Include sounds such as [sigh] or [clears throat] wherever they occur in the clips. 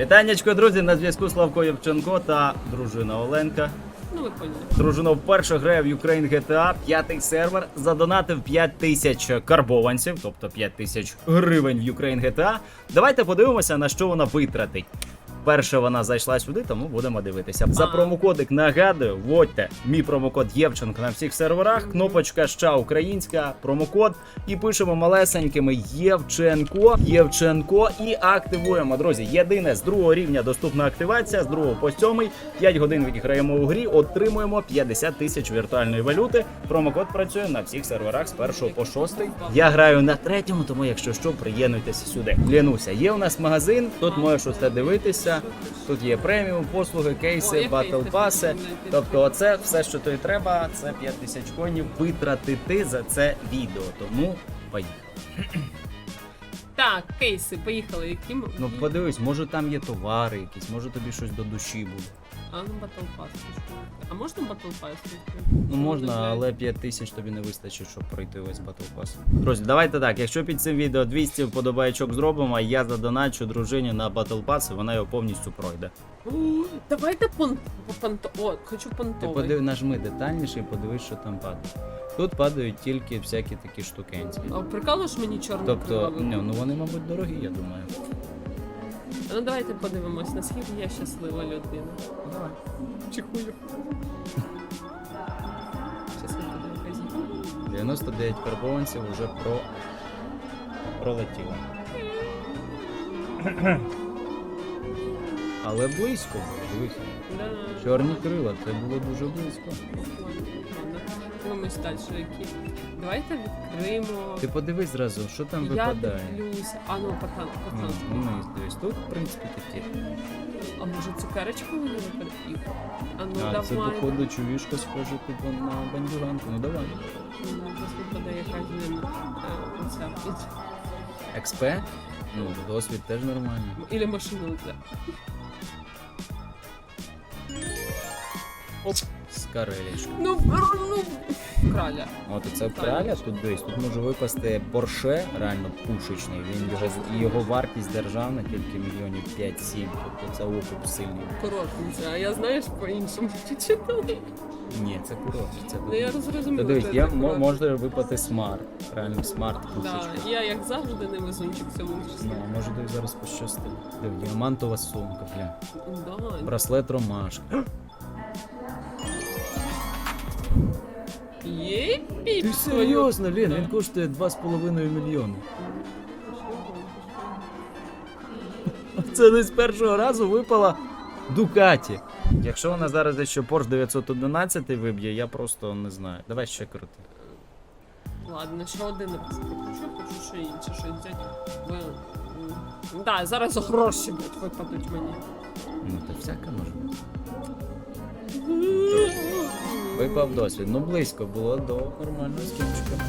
Вітаннячко, друзі, на зв'язку Славко Євченко та дружина Оленка. Ну, ви поняли. Дружина вперше грає в Ukraine GTA, п'ятий сервер, задонатив 5 тисяч карбованців, тобто 5 тисяч гривень в Ukraine GTA. Давайте подивимося, на що вона витратить. Перше вона зайшла сюди, тому будемо дивитися. За промокодик нагадую, вводьте мій промокод Євченко на всіх серверах. Кнопочка ща українська, промокод. І пишемо малесенькими Євченко, Євченко і активуємо. Друзі, єдине з другого рівня доступна активація, з другого по сьомий. 5 годин відіграємо у грі, отримуємо 50 тисяч віртуальної валюти. Промокод працює на всіх серверах з першого по шостий. Я граю на третьому, тому якщо що, приєднуйтеся сюди. Клянуся, є у нас магазин, тут можеш усе дивитися. Тут є преміум, послуги, кейси, батл паси. Тобто, оце все, що тобі треба, це 5 тисяч конів витратити за це відео. Тому поїхали. Так, кейси, поїхали. Яким? Ну подивись, може там є товари якісь, може тобі щось до душі буде. А ну Pass. відкрити. А можна Pass? відкрити? Ну можна, але 5 тисяч тобі не вистачить, щоб пройти весь Battle Pass. Друзі, давайте так. Якщо під цим відео 200 вподобайочок зробимо, я задоначу дружині на Battle Pass, і вона його повністю пройде. Давайте пон... понто... О, хочу Ти понтовий. подив, нажми детальніше і подивись, що там падає. Тут падають тільки всякі такі штукенці. А прикалуєш мені чорну Тобто, криваву? ну, ну вони, мабуть, дорогі, я думаю. Ну давайте подивимось, наскільки я щаслива людина. Давай. Чихую. Щас ми 99 карбованців вже про... пролетіло. [clears throat] Але близько дивись. Да. Чорні крила, це було дуже близько. Дивимось далі, які. Давайте відкриємо. Ти подивись зразу, що там Я випадає. дивлюся. А ну, пацан, Ну, пацан. ну, дивись, тут, в принципі, такі. А може цукерочку мені випадки? А ну А, це давай. походу чувішка схоже типу на бандюганку. Ну давай. Ну, Зараз випаде якась е, оця. XP? Ну, досвід теж нормально. Ілі машину для. З. Ну, ну, краля. От це краля, тут дивись, тут може випасти Порше, реально пушечний. Він його його вартість державна тільки мільйонів 5-7. Тобто це окуп сильний. Коротниця, а я знаєш по-іншому [laughs] читала. Ні, це курорт. Це Ну я Та дивись, я мо- може випати смарт. Реально смарт Да, я як завжди не везунчик в цьому числі. Ну, може тобі зараз пощастить. Діамантова сумка, бля. Да. Браслет ромашка. Єпі, Ти серйозно, Лін, він коштує 2,5 мільйони. [laughs] Це не з першого разу випала Дукаті. Якщо вона зараз ще Porsche 911 виб'є, я просто не знаю. Давай ще крути. Ладно, ще один раз покажу, хочу ще інше щось взяти. М, Да, зараз гроші блядь, випадуть мені. Ну, то всяке може бути. Випав досвід. Ну близько було до нормального скінчика.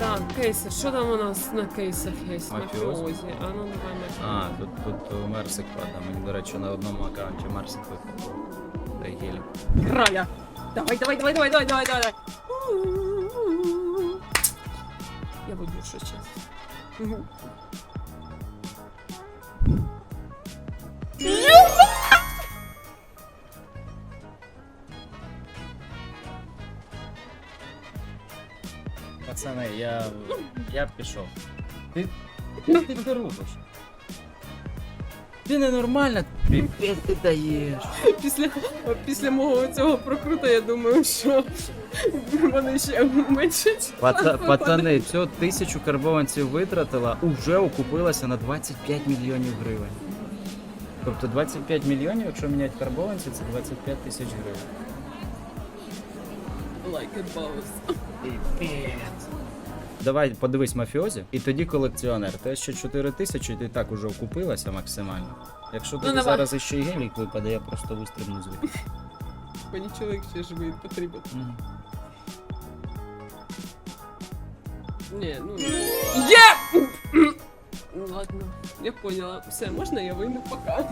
Так, кейси, що там у нас на кейсах є? Мафіозі. А ну давай мафіозі. А, тут, тут е, Мерсик падає. Мені, до речі, на одному аккаунті Мерсик випав. Дай гелік. Краля! Давай, давай, давай, давай, давай, давай, давай. Я виб'ю щось зараз. Пацани, я. я пішов. Ти. Що ти це робиш? Ти ненормальна, піпець ти даєш. Після, після мого цього прокрута я думаю, що вони ще меншать. Паца, пацани, цю тисячу карбованців витратила, уже окупилася на 25 мільйонів гривень. Тобто 25 мільйонів, якщо міняти карбованці, це 25 тисяч гривень. Like a boss. Давай подивись мафіозі, і тоді колекціонер. Те, що 4 тисячі, ти так уже окупилася максимально. Якщо тобі давай. зараз іще й гелік випаде, я просто вистрибну звідти. Мені чоловік ще живий потрібен. Ні, ну. Є! Ну, Ладно, я поняла. Все, можна я вийду пока.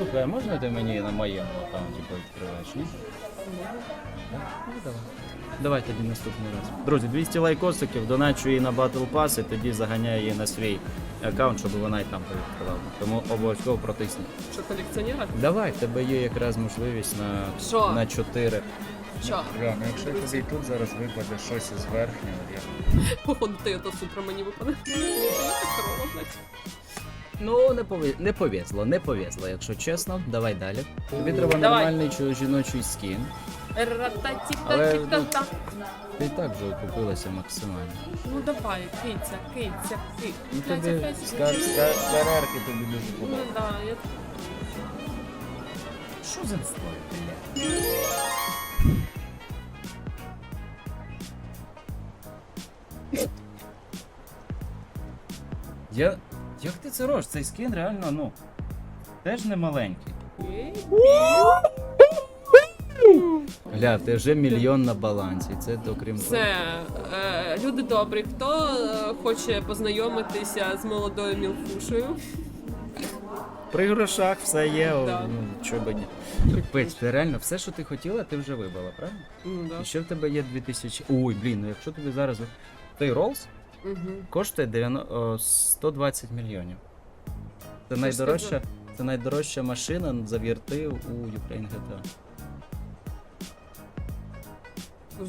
Слухай, а можна ти мені на моєму аккаунті відкриваєш? Ні? Ну, давай. Давай тоді наступний раз. Друзі, 200 лайкосиків, доначу її на Battle Pass і тоді заганяю її на свій аккаунт, щоб вона і там повідкривала. Тому обов'язково протисніть. Що колекціонера? Давай, в тебе є якраз можливість на, Що? на 4. Що? Бля, ну якщо тобі і тут зараз випаде щось із верхнього, я... Походу, ти ото супра мені випаде. Ну, не, пове... не повезло, не повезло, якщо чесно. Давай далі. Тобі треба Давай. нормальний чо- жіночий скін. Але, Ра-та-ті-та-ті-та-та. Ти і так вже окупилася максимально. Ну давай, киця, киця, киця. Ну Киця, тобі киця, скар... киця. скар... скарерки тобі дуже Ну подобаються. да, я... Що за слой, бля? Я... Як ти це робиш? Цей скін реально, ну, теж не маленький. Гля, ти вже мільйон на балансі. Це то крім того. Все, е, люди добрі, хто е, хоче познайомитися з молодою мілфушею? При грошах все є, о, Да. ну чого би ні. Капець, ти реально все, що ти хотіла, ти вже вибрала, правильно? Ну да. І ще в тебе є 2000. Ой, блін, ну якщо тобі зараз. Той Rolls Угу. коштує 90... 120 мільйонів. Це найдорожча, це найдорожча машина за вірти у Ukraine GTA.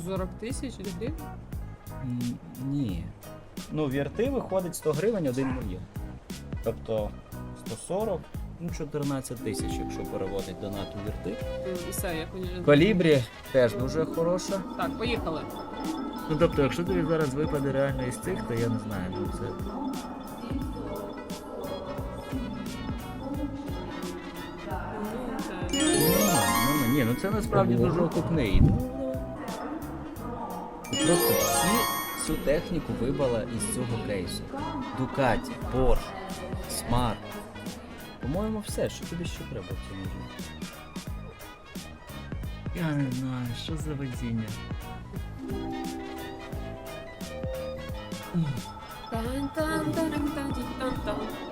40 тисяч гривень? М, Ні. Ну, вірти виходить 100 гривень 1 мільйон. Тобто 140, ну 14 тисяч, якщо переводить до НАТО вірти. М, Все, я поняла. Калібрі теж дуже хороша. Так, поїхали. Ну тобто, якщо тобі зараз випаде реально із цих, то я не знаю, ну це. Ну. Ні, ну це насправді дуже окупний. Просто всі всю техніку вибила із цього кейсу. Дукаті, Porsche, Smart. По-моєму, все, що тобі ще треба в цьому житті. Я не знаю, що за водіння.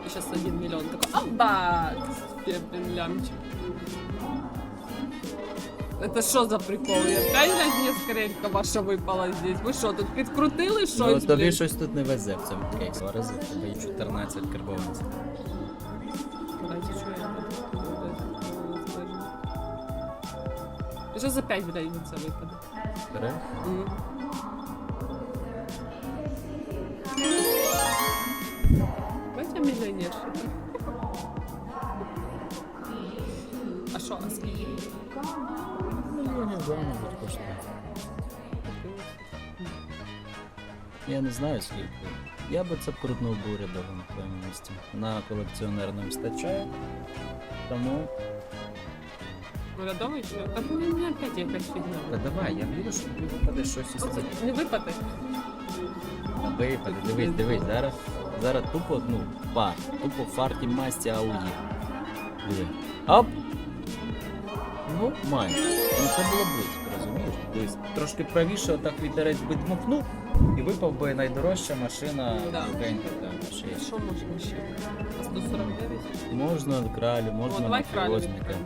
І зараз один мільйон такой. Блин, лямчик. Это что за прикол? Я опять блядь, скоренько ваша випала здесь. Ви що, тут підкрутили Ну, тобі блін? щось тут не везе в цьому кейсі. Два рази в тебе є 14 карбованців. Давайте, що я буду? Що за 5, блядь, це випаде? Береш? М. Що, коштує. Я не знаю скільки. Я би це крутнув бурядово на твоєму місці. На колекціонерному стачає. Тому. Урядовий чи? А ну, у мене опять якась Та фігня. давай, я вірю, що тобі випаде щось із цих. Не випаде. Випаде, дивись, дивись, зараз. Зараз тупо, ну, фар. Тупо фарті масті ауї. Диви. Оп! Ну, майже. Ну це було близько, розумієш? Дивись, трошки правіше отак вітерець би дмухнув, і випав би найдорожча машина Да. Українка там ще є. Що можна ще? А 149? Можна кралю, О, можна давай кралю мафіозника. відкриємо.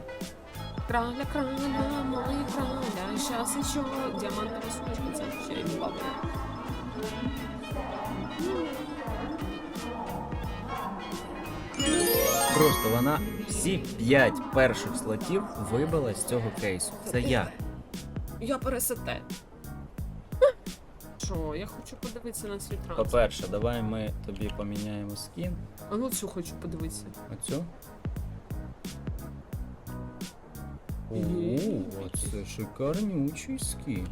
Краля, краля, моя краля, сейчас еще диамантовая сумочка, вообще не баба. Просто вона всі п'ять перших слотів вибила з цього кейсу. Це я. Я пересете. Що, я хочу подивитися на свій транспорт. По-перше, давай ми тобі поміняємо скін. А ну цю хочу подивитися. Оцю. О, оце шикарнючий скін.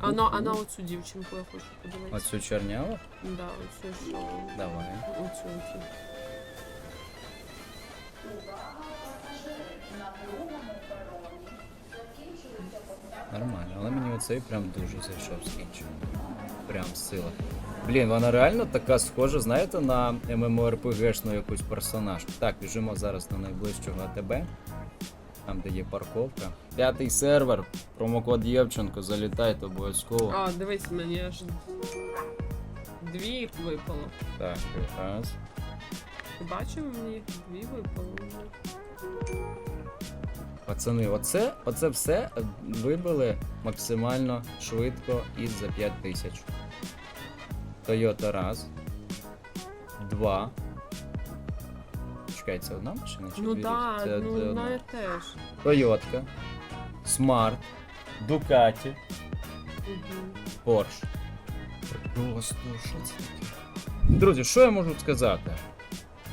А на, а на оцю дівчинку я хочу подивитися. Оцю чорняву? Да, оцю що. Давай. Оцю, оцю. Нормально, але мені оцей прям дуже зайшов скінчив. Прям сила. Блін, вона реально така схожа, знаєте, на MMORPG-шну якусь персонаж. Так, біжимо зараз на найближчого АТБ. Там, де є парковка. П'ятий сервер, промокод Євченко, залітайте обов'язково. А, дивись, мені аж дві випало. Так, раз. Бачив, мені дві випало. Пацани, оце, оце все вибили максимально швидко і за 5 тисяч. Toyota раз. Два. Чекай, це одна машина чи Ну дві да, різні? Це, ну це одна одна. теж. Smart, Ducati, Мгм. Porsche. Просто що це таке? Друзі, що я можу сказати?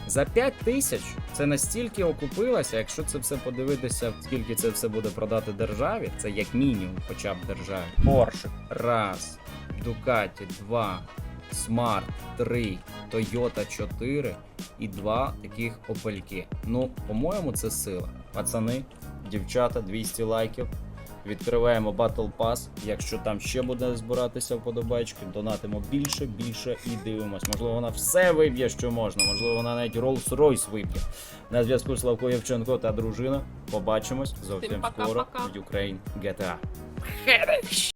За 5 тисяч це настільки окупилося, якщо це все подивитися, скільки це все буде продати державі, це як мінімум, хоча б державі. Porsche раз, Ducati два, Smart три, Toyota 4 і два таких опельки. Ну, по-моєму, це сила. Пацани, дівчата, 200 лайків. Відкриваємо Battle Pass. Якщо там ще буде збиратися вподобайки, донатимо більше, більше і дивимось. Можливо, вона все виб'є, що можна. Можливо, вона навіть Rolls-Royce виб'є. На зв'язку Славко Євченко та дружина. Побачимось зовсім скоро пока-пока. Ukraine GTA.